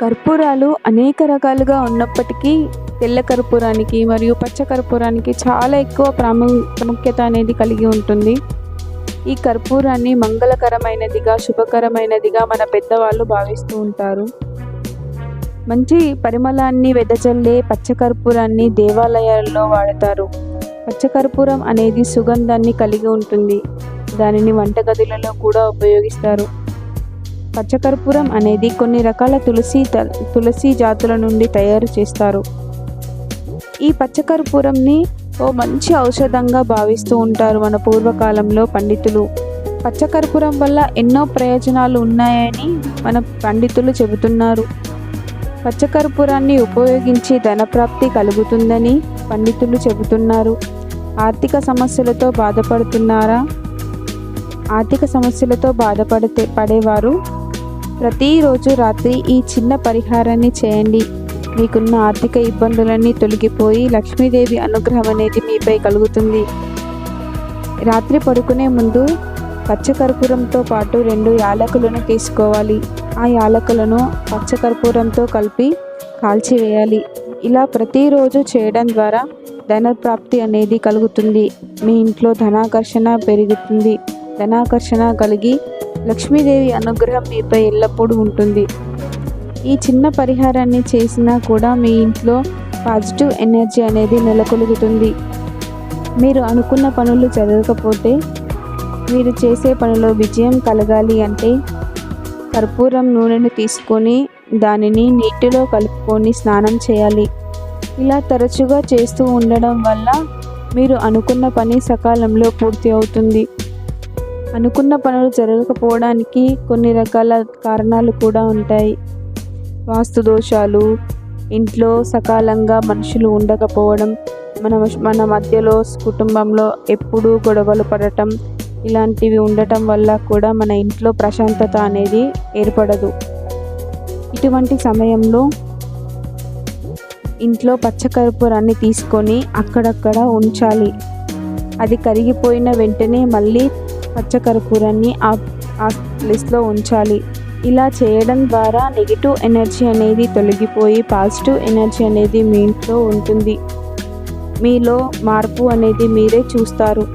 కర్పూరాలు అనేక రకాలుగా ఉన్నప్పటికీ తెల్ల కర్పూరానికి మరియు పచ్చ కర్పూరానికి చాలా ఎక్కువ ప్రాము ప్రాముఖ్యత అనేది కలిగి ఉంటుంది. ఈ కర్పూరాన్ని మంగళకరమైనదిగా శుభకరమైనదిగా మన పెద్దవాళ్ళు భావిస్తూ ఉంటారు. మంచి పరిమళాన్ని వెదజల్లే పచ్చకర్పూరాన్ని దేవాలయాల్లో వాడతారు. పచ్చకర్పూరం అనేది సుగంధాన్ని కలిగి ఉంటుంది. దానిని వంటగదులలో కూడా ఉపయోగిస్తారు. పచ్చకర్పూరం అనేది కొన్ని రకాల తులసి త- తులసి జాతుల నుండి తయారు చేస్తారు. ఈ పచ్చకర్పూరంని ఓ మంచి ఔషధంగా భావిస్తూ ఉంటారు మన పూర్వకాలంలో పండితులు. పచ్చకర్పూరం వల్ల ఎన్నో ప్రయోజనాలు ఉన్నాయని మన పండితులు చెబుతున్నారు. పచ్చకర్పూరాన్ని ఉపయోగించి ధనప్రాప్తి కలుగుతుందని పండితులు చెబుతున్నారు. ఆర్థిక సమస్యలతో బాధపడుతున్నారా? ఆర్థిక సమస్యలతో బాధపడితే పడేవారు ప్రతిరోజు రాత్రి ఈ చిన్న పరిహారాన్ని చేయండి. మీకున్న ఆర్థిక ఇబ్బందులన్నీ తొలగిపోయి లక్ష్మీదేవి అనుగ్రహం అనేది మీపై కలుగుతుంది. రాత్రి పడుకునే ముందు పచ్చకర్పూరంతో పాటు రెండు యాలకులను తీసుకోవాలి. ఆ యాలకులను పచ్చకర్పూరంతో కలిపి కాల్చివేయాలి. ఇలా ప్రతిరోజు చేయడం ద్వారా ధనప్రాప్తి అనేది కలుగుతుంది. మీ ఇంట్లో ధనాకర్షణ పెరుగుతుంది. ధనాకర్షణ కలిగి లక్ష్మీదేవి అనుగ్రహం మీపై ఎల్లప్పుడూ ఉంటుంది. ఈ చిన్న పరిహారాన్ని చేసినా కూడా మీ ఇంట్లో పాజిటివ్ ఎనర్జీ అనేది నెలకొలుగుతుంది. మీరు అనుకున్న పనులు జరగకపోతే మీరు చేసే పనిలో విజయం కలగాలి అంటే కర్పూరం నూనెను తీసుకొని దానిని నీటిలో కలుపుకొని స్నానం చేయాలి. ఇలా తరచుగా చేస్తూ ఉండడం వల్ల మీరు అనుకున్న పని సకాలంలో పూర్తి అవుతుంది. అనుకున్న పనులు జరగకపోవడానికి కొన్ని రకాల కారణాలు కూడా ఉంటాయి. వాస్తు దోషాలు ఇంట్లో సకాలంగా మనుషులు ఉండకపోవడం మన మన మధ్యలో కుటుంబంలో ఎప్పుడూ గొడవలు పడటం ఇలాంటివి ఉండటం వల్ల కూడా మన ఇంట్లో ప్రశాంతత అనేది ఏర్పడదు. ఇటువంటి సమయంలో ఇంట్లో పచ్చకర్పూరాన్ని తీసుకొని అక్కడక్కడ ఉంచాలి. అది కరిగిపోయిన వెంటనే మళ్ళీ పచ్చకర్పూరాన్ని ఆ ఆ లిస్ట్లో ఉంచాలి. ఇలా చేయడం ద్వారా నెగిటివ్ ఎనర్జీ అనేది తొలగిపోయి పాజిటివ్ ఎనర్జీ అనేది మీ ఇంట్లో ఉంటుంది. మీలో మార్పు అనేది మీరే చూస్తారు.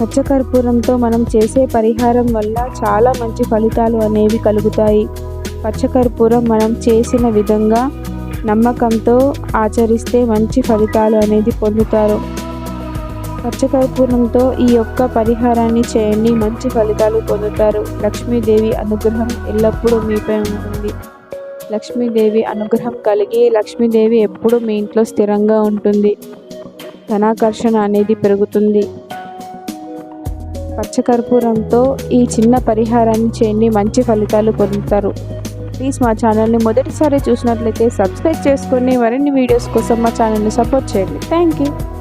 పచ్చకర్పూరంతో మనం చేసే పరిహారం వల్ల చాలా మంచి ఫలితాలు అనేవి కలుగుతాయి. పచ్చకర్పూరం మనం చేసిన విధంగా నమ్మకంతో ఆచరిస్తే మంచి ఫలితాలు అనేది పొందుతారు. పచ్చకర్పూరంతో ఈ యొక్క పరిహారాన్ని చేయండి. మంచి ఫలితాలు పొందుతారు. లక్ష్మీదేవి అనుగ్రహం ఎల్లప్పుడూ మీపై ఉంటుంది. లక్ష్మీదేవి అనుగ్రహం కలిగి లక్ష్మీదేవి ఎప్పుడూ మీ ఇంట్లో స్థిరంగా ఉంటుంది. ధనాకర్షణ అనేది పెరుగుతుంది. పచ్చకర్పూరంతో ఈ చిన్న పరిహారాన్ని చేయండి. మంచి ఫలితాలు పొందుతారు. ప్లీజ్ మా ఛానల్ని మొదటిసారి చూసినట్లయితే సబ్స్క్రైబ్ చేసుకొని మరిన్ని వీడియోస్ కోసం మా ఛానల్ని సపోర్ట్ చేయండి. Thank you